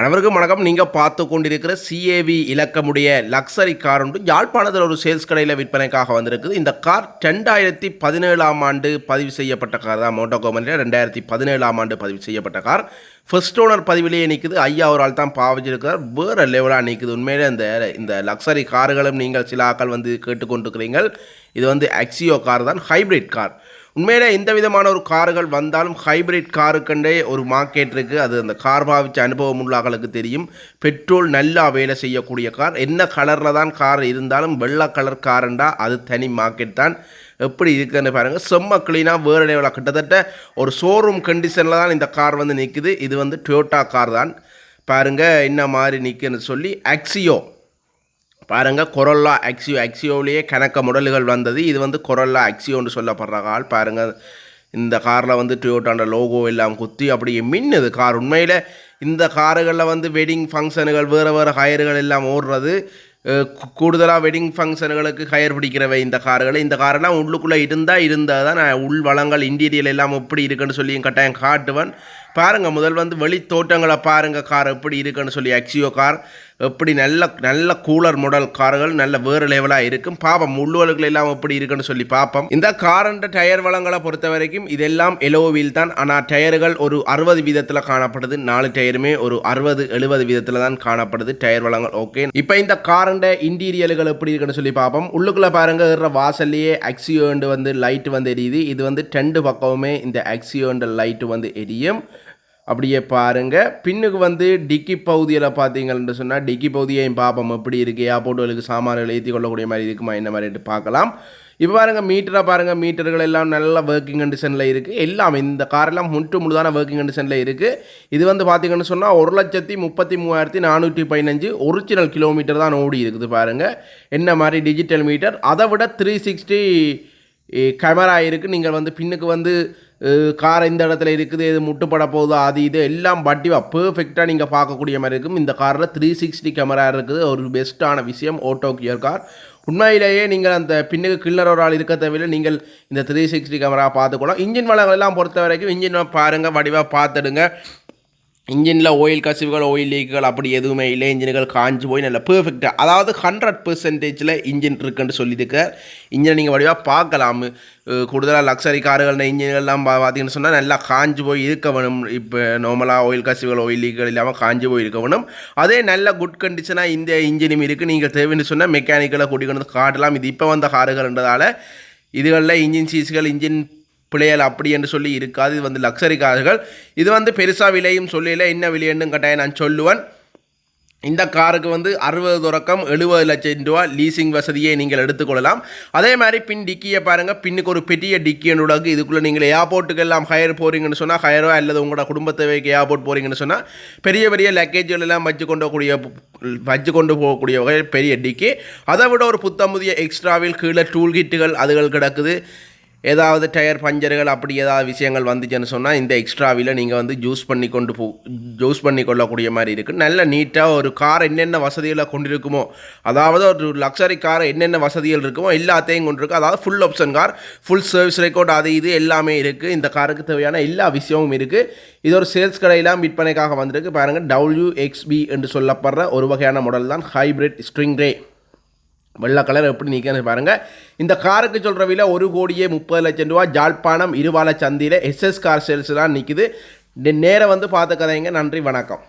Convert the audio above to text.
அனைவருக்கும் வணக்கம். நீங்கள் பார்த்து கொண்டிருக்கிற சிஏவி இலக்கமுடைய லக்ஸரி கார் ஒன்று யாழ்ப்பாணத்தில் ஒரு சேல்ஸ் கடையில் விற்பனைக்காக வந்திருக்குது. இந்த கார் ரெண்டாயிரத்தி பதினேழாம் ஆண்டு பதிவு செய்யப்பட்ட கார் தான். மோட்டோ கம்பெனியில் ரெண்டாயிரத்தி பதினேழாம் ஆண்டு பதிவு செய்யப்பட்ட கார் ஃபர்ஸ்ட் ஓனர் பதிவிலேயே நிற்குது ஐயா ஒரு ஆள் தான் பாவிச்சிருக்கிறார். வேறு லெவலாக நிற்குது உண்மையிலே இந்த இந்த லக்ஸரி கார்களும் நீங்கள் சில ஆக்கள் வந்து கேட்டுக்கொண்டிருக்கிறீங்கள் இது வந்து அக்சியோ கார் தான். ஹைப்ரிட் கார் உண்மையிலே எந்த விதமான ஒரு கார்கள் வந்தாலும் ஹைபிரிட் காருக்கண்டே ஒரு மார்க்கெட் இருக்குது அது அந்த கார் பாவிச்ச அனுபவம் உள்ளவர்களுக்கு தெரியும். பெட்ரோல் நல்லா வேலை செய்யக்கூடிய கார். என்ன கலரில் தான் கார் இருந்தாலும் வெள்ளை கலர் காருண்டா அது தனி மார்க்கெட் தான். எப்படி இருக்குன்னு பாருங்கள் செம்ம க்ளீனாக வேறு லெவலாக கிட்டத்தட்ட ஒரு ஷோரூம் கண்டிஷனில் தான் இந்த கார் வந்து நிற்குது இது வந்து டொயோட்டா கார் தான். பாருங்கள் என்ன மாதிரி நிற்குன்னு சொல்லி அக்ஸியோ பாருங்கள் கொரோல்லா ஆக்சியோ ஆக்சியோவிலேயே கணக்க முடல்கள் வந்தது. இது வந்து கொரோல்லா ஆக்சியோன்னு சொல்லப்படுற கால் பாருங்கள் இந்த காரில் வந்து டொயோட்டாண்ட லோகோ எல்லாம் குத்தி அப்படியே மின்னுது கார். உண்மையில் இந்த காருகளில் வந்து வெட்டிங் ஃபங்க்ஷனுகள் வேறு வேறு ஹயர்கள் எல்லாம் ஓடுறது. கூடுதலாக வெட்டிங் ஃபங்க்ஷனுகளுக்கு ஹயர் பிடிக்கிறவை இந்த கார்கள். இந்த காரெல்லாம் உள்ளுக்குள்ளே இருந்தால் இருந்தால் தான் நான் உள் வளங்கள் இன்டீரியல் எல்லாம் எப்படி இருக்குன்னு சொல்லி கட்டாயம் காட்டுவேன். பாருங்கள் முதல் வந்து வெளி தோட்டங்களை பாருங்கள் கார் எப்படி இருக்குன்னு சொல்லி அக்ஸியோ கார் எப்படி நல்ல நல்ல கூலர் மாடல் கார்கள் நல்ல வேறு லெவலாக இருக்கும். பாப்போம் உள்ளுவல்கள் எல்லாம் எப்படி இருக்குன்னு சொல்லி பார்ப்போம் இந்த காரண்ட டயர் வளங்களை பொறுத்த வரைக்கும் இதெல்லாம் எலோவீல் தான். ஆனால் டயர்கள் ஒரு அறுபது வீதத்தில் காணப்படுது. நாலு டயருமே ஒரு அறுபது எழுபது வீதத்தில் தான் காணப்படுது டயர் வளங்கள். ஓகே இப்போ இந்த காரண்ட இன்டீரியல்கள் எப்படி இருக்குன்னு சொல்லி பார்ப்போம் உள்ளுக்குள்ளே பாருங்க இருக்கிற வாசல்லையே அக்ஸியோண்டு வந்து லைட் வந்து எரியுது. இது வந்து ரெண்டு பக்கமுமே இந்த அக்ஸியோண்ட லைட் வந்து எரியும். அப்படியே பாருங்கள் பின்னுக்கு வந்து டிக்கி பகுதியில் பார்த்தீங்கன்னு சொன்னால் டிக்கி பகுதியையும் பார்ப்போம் எப்படி இருக்குது ஏர்போர்ட்டுகளுக்கு சாமான்கள் ஏற்றி கொள்ளக்கூடிய மாதிரி இருக்குமா? என்ன மாதிரி பார்க்கலாம். இப்போ பாருங்கள் மீட்டரை பாருங்கள் மீட்டர்கள் எல்லாம் நல்ல ஒர்க்கிங் கண்டிஷனில் இருக்குது எல்லாம் இந்த காரெல்லாம் முட்டு முழுதான ஒர்க்கிங் கண்டிஷனில் இருக்குது இது வந்து பார்த்தீங்கன்னு சொன்னால் ஒரு லட்சத்தி முப்பத்தி மூவாயிரத்தி நானூற்றி பதினஞ்சு ஒரிஜினல் கிலோமீட்டர் தான் ஓடி இருக்குது பாருங்கள் என்ன மாதிரி டிஜிட்டல் மீட்டர் அதை விட த்ரீ சிக்ஸ்டி கேமரா இருக்குது நீங்கள் வந்து பின்னுக்கு வந்து கார் இந்த இடத்துல இருக்குது இது முட்டுப்பட போகுது அது இது எல்லாம் பட்டிவாக பர்ஃபெக்டாக நீங்கள் பார்க்கக்கூடிய மாதிரி இருக்கும். இந்த காரில் த்ரீ சிக்ஸ்டி கேமரா இருக்குது. ஒரு பெஸ்ட்டான விஷயம் ஓட்டோ கியர் கார் உண்மையிலேயே நீங்கள் அந்த பின்னுக்கு கில்லர் ஒரு ஆள் இருக்க தேவையில்லை. நீங்கள் இந்த த்ரீ சிக்ஸ்டி கேமரா பார்த்துக்கலாம் இன்ஜின் வளங்கள் எல்லாம் பொறுத்த வரைக்கும் இன்ஜின் பாருங்கள் வடிவாக பார்த்துடுங்க. இன்ஜினில் ஓயில் கசிவுகள் ஓயில் லீக்குகள் அப்படி எதுவுமே இல்லை. இன்ஜின்கள் காஞ்சு போய் நல்ல பெர்ஃபெக்டாக அதாவது ஹண்ட்ரட் பெர்சன்டேஜில் இன்ஜின் இருக்குன்னு சொல்லியிருக்க இன்ஜினை நீங்கள் வடிவாக பார்க்கலாம். கூடுதலாக லக்ஸரி கார்கள் இன்ஜின்கள்லாம் பார்த்தீங்கன்னு சொன்னால் நல்லா காஞ்சு போய் இருக்க வேணும். இப்போ நார்மலாக ஓயில் கசிவுகள் ஓயில் லீக்குகள் இல்லாமல் காஞ்சு போய் இருக்க வேணும். அதே நல்ல குட் கண்டிஷனாக இந்த இன்ஜினும் இருக்குது நீங்கள் தேவைன்னு சொன்னால் மெக்கானிக்கலை கூட்டிக் காட்டலாம். இது இப்போ வந்த காருகள்ன்றதால இதுகளில் இன்ஜின் சீஸ்கள் இன்ஜின் பிள்ளைகள் அப்படி என்று சொல்லி இருக்காது. இது வந்து லக்ஸரி கார்கள். இது வந்து பெருசாக விலையும் சொல்லல. என்ன விலைன்னு கட்டாயம் நான் சொல்லுவேன். இந்த காருக்கு வந்து அறுபது தொடக்கம் எழுபது லட்சம் ரூபா லீசிங் வசதியை நீங்கள் எடுத்துக்கொள்ளலாம். அதே மாதிரி பின் டிக்கியை பாருங்கள் பின்னுக்கு ஒரு பெரிய டிக்கியனுடாக்கு இதுக்குள்ளே நீங்கள் ஏர்போர்ட்டுக்கு எல்லாம் ஹயர் போகிறீங்கன்னு சொன்னால் ஹையரோ அல்லது உங்களோட குடும்பத்தை வைக்க ஏர்போர்ட் போகிறீங்கன்னு சொன்னால் பெரிய பெரிய லக்கேஜ்கள் எல்லாம் வச்சு கொண்டு போகக்கூடிய வச்சு கொண்டு போகக்கூடிய வகையில் பெரிய டிக்கி. அதை விட ஒரு புத்தமுதிய எக்ஸ்ட்ராவில் கீழே டூல் கிட்டுகள் அதுகள் கிடக்குது. ஏதாவது டயர் பஞ்சர்கள் அப்படி ஏதாவது விஷயங்கள் வந்துச்சுன்னு சொன்னால் இந்த எக்ஸ்ட்ராவில் நீங்கள் வந்து ஜூஸ் பண்ணி கொண்டு போ ஜூஸ் பண்ணி கொள்ளக்கூடிய மாதிரி இருக்குது நல்ல நீட்டாக ஒரு கார் என்னென்ன வசதிகளை கொண்டிருக்குமோ அதாவது ஒரு லக்ஸரி கார் என்னென்ன வசதிகள் இருக்குமோ எல்லாத்தையும் கொண்டிருக்கும் அதாவது full option car full service record அது இது எல்லாமே இருக்குது இந்த காருக்கு தேவையான எல்லா விஷயமும் இருக்குது இது ஒரு சேல்ஸ் கடையெல்லாம் விற்பனைக்காக வந்திருக்கு. பாருங்கள் டபிள்யூ எக்ஸ்பி என்று சொல்லப்படுற ஒரு வகையான மாடல் தான் ஹைப்ரிட் ஸ்ட்ரிங் ரே வெள்ளை கலர் எப்படி நிற்கன்னு பாருங்கள் இந்த காருக்கு சொல்கிற விலை ஒரு கோடியே முப்பது லட்சம் ரூபா. ஜாழ்ப்பாணம் இருவால சந்தியில் எஸ்எஸ் கார் சேல்ஸ் தான் நிற்கிது நேரம் வந்து பார்த்துக்கதைங்க நன்றி வணக்கம்.